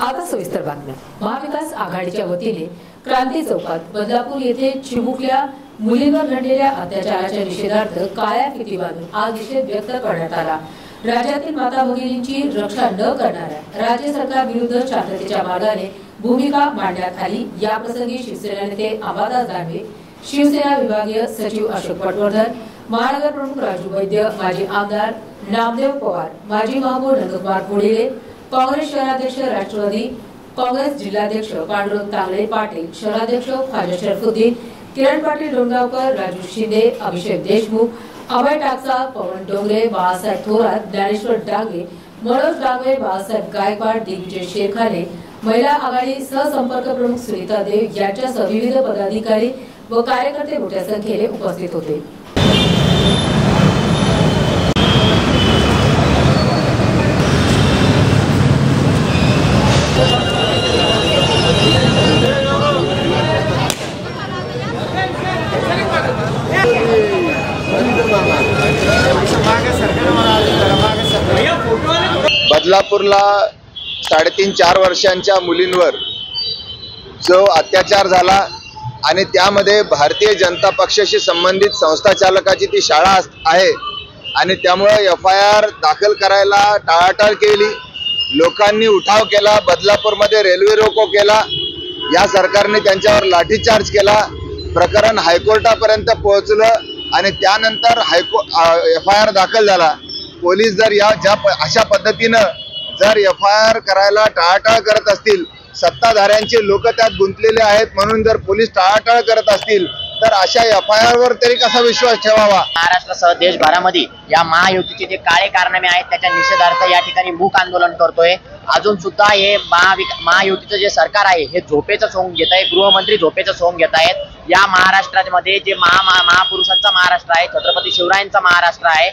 आता सविस्तर बातम्या. महाविकास आघाडीच्या वतीने क्रांती चौकात बदलापूर येथे चिमुकल्या मुलींवर घडलेल्या अत्याचाराच्या निषेधार्थ काळ्या फिती बांधून आज निषेध व्यक्त करण्यात आला. राज्यातील माता भगिनींची रक्षा न करणाऱ्या राज्य सरकार विरुद्ध शांततेच्या मार्गाने भूमिका मांडण्यात आली. या प्रसंगी शिवसेना नेते अंबादास दानवे शिवसेना विभागीय सचिव अशोक पटवर्धन महानगर प्रमुख राजू वैद्य माजी आमदार नामदेव पवार माजी महापौर नंदकुमार कोडिले काँग्रेस शहराध्यक्ष राष्ट्रवादी काँग्रेस जिल्हाध्यक्ष पांडुरंग तांगडे पाटील शहराध्यक्ष ख्वाजा शरफुद्दीन किरण पाटील डोंगावकर राजू शिंदे अभिषेक देशमुख अभय टाकसा पवन डोंगरे बाळासाहेब थोरात ज्ञानेश्वर डांगे मनोज डांगे बाळासाहेब गायकवाड दिग्विजय शेरखाने महिला आघाडी सहसंपर्क प्रमुख सुनीता देव यांच्यासह विविध पदाधिकारी व कार्यकर्ते मोठ्या संख्येने उपस्थित होते. बदलापूरला साडेतीन चार वर्षांच्या मुलींवर जो अत्याचार झाला आणि त्यामध्ये भारतीय जनता पक्षाशी संबंधित संस्था चालकाची ती शाळा आहे आणि त्यामुळे एफ आय आर दाखल करायला टाळाटाळ केली. लोकांनी उठाव केला बदलापूरमध्ये रेल्वे रोको केला. या सरकारने त्यांच्यावर लाठीचार्ज केला. प्रकरण हायकोर्टापर्यंत पोहोचलं आणि त्यानंतर हायको एफ आय आर दाखल झाला. पोलीस जर या ज्या अशा पद्धतीनं जर एफ आय आर करायला टाळाटाळ करत असतील सत्ताधाऱ्यांचे लोक त्यात गुंतलेले आहेत म्हणून जर पोलीस टाळाटाळ करत असतील तर अशा एफ आय आर वर तरी कसा विश्वास ठेवावा? महाराष्ट्रासह देशभरामध्ये या महायुतीचे जे काळे कारनामे आहेत त्याच्या निषेधार्थ या ठिकाणी मूक आंदोलन करतोय. अजून सुद्धा हे महाविक महायुतीचं जे सरकार आहे हे झोपेचं सोंग घेत आहे. गृहमंत्री झोपेचं सोंग घेत आहेत. या महाराष्ट्रामध्ये जे महा महा- महापुरुषांचा महाराष्ट्र आहे छत्रपती शिवरायांचा महाराष्ट्र आहे